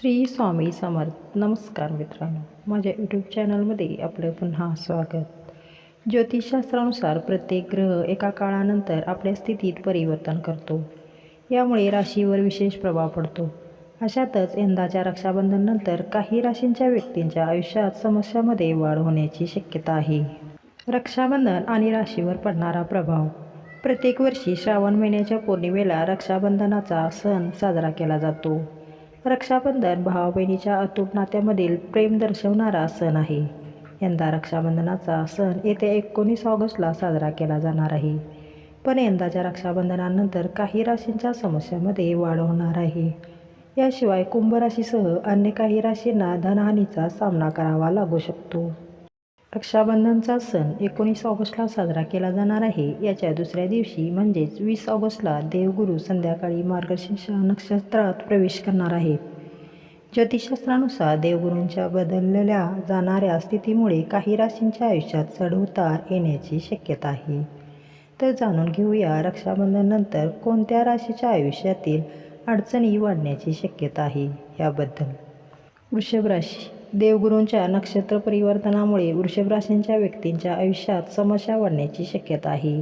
श्री स्वामी समर्थ. नमस्कार मित्रांनो. माझ्या यूट्यूब चॅनलमध्ये आपलं पुन्हा स्वागत. ज्योतिषशास्त्रानुसार प्रत्येक ग्रह एका काळानंतर आपल्या स्थितीत परिवर्तन करतो. यामुळे राशीवर विशेष प्रभाव पडतो. अशातच यंदाच्या रक्षाबंधननंतर काही राशींच्या व्यक्तींच्या आयुष्यात समस्यामध्ये वाढ होण्याची शक्यता आहे. रक्षाबंधन आणि राशीवर पडणारा प्रभाव. प्रत्येक वर्षी श्रावण महिन्याच्या पौर्णिमेला रक्षाबंधनाचा सण साजरा केला जातो. रक्षाबंधन भावा बहिणीच्या अतूट नात्यामधील प्रेम दर्शवणारा सण आहे. यंदा रक्षाबंधनाचा सण येत्या एकोणीस ऑगस्टला साजरा केला जाणार आहे. पण यंदाच्या रक्षाबंधनानंतर काही राशींच्या समस्यामध्ये वाढ होणार आहे. याशिवाय कुंभ राशीसह अन्य काही राशींना धनहानीचा सामना करावा लागू शकतो. रक्षाबंधनचा सण एकोणीस ऑगस्टला साजरा केला जाणार आहे. याच्या दुसऱ्या दिवशी म्हणजेच वीस ऑगस्टला देवगुरू संध्याकाळी मार्गशीर्ष नक्षत्रात प्रवेश करणार आहेत. ज्योतिषशास्त्रानुसार देवगुरूंच्या बदललेल्या जाणाऱ्या स्थितीमुळे काही राशींच्या आयुष्यात चढउतार येण्याची शक्यता आहे. तर जाणून घेऊया रक्षाबंधननंतर कोणत्या राशीच्या आयुष्यातील अडचणी वाढण्याची शक्यता आहे याबद्दल. वृषभ राशी. देवगुरूंच्या नक्षत्र परिवर्तनामुळे वृषभ राशींच्या व्यक्तींच्या आयुष्यात समस्या वाढण्याची शक्यता आहे.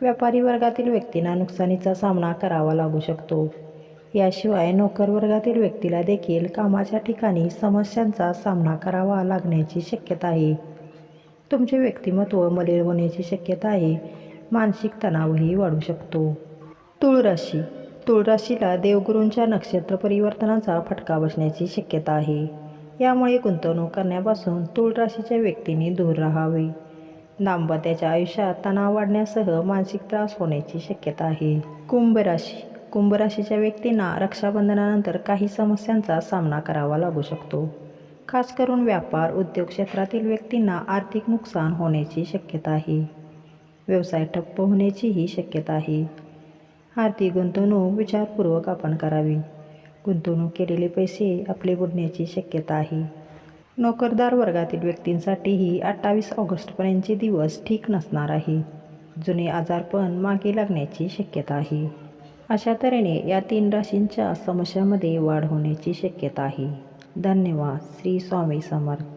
व्यापारी वर्गातील व्यक्तींना नुकसानीचा सामना करावा लागू शकतो. याशिवाय नोकर वर्गातील व्यक्तीला देखील कामाच्या ठिकाणी समस्यांचा सामना करावा लागण्याची शक्यता आहे. तुमचे व्यक्तिमत्व मलिर होण्याची शक्यता आहे. मानसिक तणावही वाढू शकतो. तुळ राशी तुळ राशीला देवगुरूंच्या नक्षत्र परिवर्तनाचा फटका बसण्याची शक्यता आहे. यामुळे गुंतवणूक करण्यापासून तुळ राशीच्या व्यक्तींनी दूर राहावे. दाम्पत्याच्या आयुष्यात तणाव वाढण्यासह मानसिक त्रास होण्याची शक्यता आहे. कुंभ राशी कुंभ राशीच्या व्यक्तींना रक्षाबंधनानंतर काही समस्यांचा सामना करावा लागू शकतो. खास करून व्यापार उद्योग क्षेत्रातील व्यक्तींना आर्थिक नुकसान होण्याची शक्यता आहे. व्यवसाय ठप्प होण्याचीही शक्यता आहे. आर्थिक गुंतवणूक विचारपूर्वक आपण करावी. गुंतवणूक केलेले पैसे आपले बुडण्याची शक्यता आहे. नोकरदार वर्गातील व्यक्तींसाठीही अठ्ठावीस ऑगस्टपर्यंतचे दिवस ठीक नसणार आहे. जुने आजारपण मागे लागण्याची शक्यता आहे. अशा तऱ्हेने या तीन राशींच्या समस्यामध्ये वाढ होण्याची शक्यता आहे. धन्यवाद. श्री स्वामी समर्थ.